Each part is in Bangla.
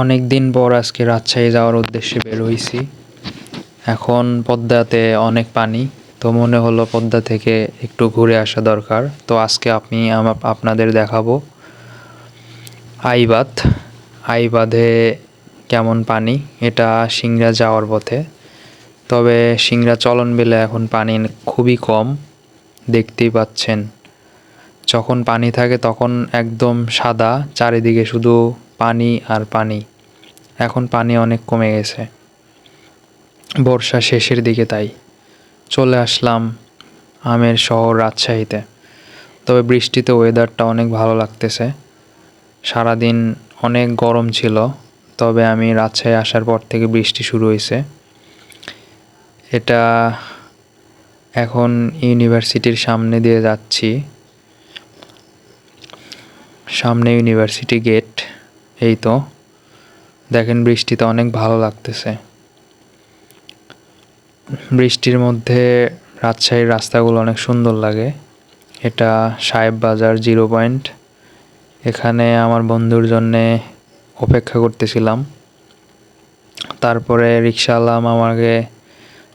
অনেক দিন পর আজকে রাজশাহী যাওয়ার উদ্দেশ্যে বের হইছি। এখন পদ্মাতে অনেক পানি, তো মনে হলো পদ্মা থেকে একটু ঘুরে আসা দরকার। তো আজকে আমি আপনাদের দেখাবো আইবাদ। আইবাদে কেমন পানি, এটা সিংড়া যাওয়ার পথে। তবে সিংড়া চলন বেলে এখন পানি খুবই কম দেখতেই পাচ্ছেন। যখন পানি থাকে তখন একদম সাদা, চারিদিকে শুধু পানি আর পানি। এখন পানি অনেক কমে গেছে। বর্ষা শেষের দিকে তাই। চলে আসলাম আমের শহর রাজশাহীতে। তবে বৃষ্টিতে ওয়েদারটা অনেক ভালো লাগতেছে। সারাদিন অনেক গরম ছিল, তবে আমি রাজশাহী আসার পর থেকে বৃষ্টি শুরু হয়েছে। এটা এখন ইউনিভার্সিটির সামনে দিয়ে যাচ্ছি। সামনে ইউনিভার্সিটি গেট। এই তো, দেখেন বৃষ্টিতে অনেক ভালো লাগতেছে। বৃষ্টির মধ্যে রাজশাহীর রাস্তাগুলো অনেক সুন্দর লাগে। এটা সাহেব বাজার জিরো পয়েন্ট। এখানে আমার বন্ধুর জন্যে অপেক্ষা করতেছিলাম। তারপরে রিক্সাওয়ালা আমাকে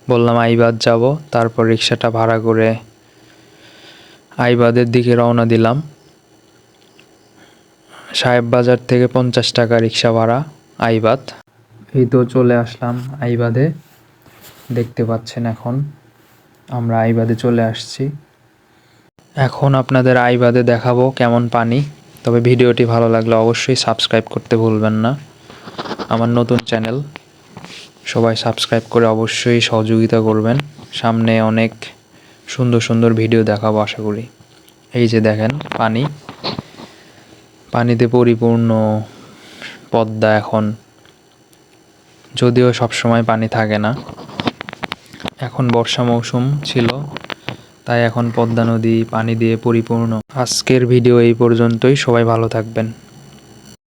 বললাম, আইবাদ যাব। তারপর রিক্সাটা ভাড়া করে আইবাদের দিকে রওনা দিলাম। সাহেব বাজার থেকে পঞ্চাশ টাকা রিক্সা ভাড়া, আইবাদ। এই তো চলে আসলাম আইবাদে। দেখতে পাচ্ছেন এখন আমরা আইবাদে চলে আসছি। এখন আপনাদের আইবাদে দেখাবো কেমন পানি। তবে ভিডিওটি ভালো লাগলে অবশ্যই সাবস্ক্রাইব করতে ভুলবেন না। আমার নতুন চ্যানেল, সবাই সাবস্ক্রাইব করে অবশ্যই সহযোগিতা করবেন। সামনে অনেক সুন্দর সুন্দর ভিডিও দেখাবো, আশা করি। এই যে দেখেন পানি। পানিতে পরিপূর্ণ পদ্মা এখন। যদিও সবসময় পানি থাকে না। এখন বর্ষা মৌসুম ছিল, তাই এখন পদ্মা নদী পানি দিয়ে পরিপূর্ণ। আজকের ভিডিও এই পর্যন্তই। সবাই ভালো থাকবেন।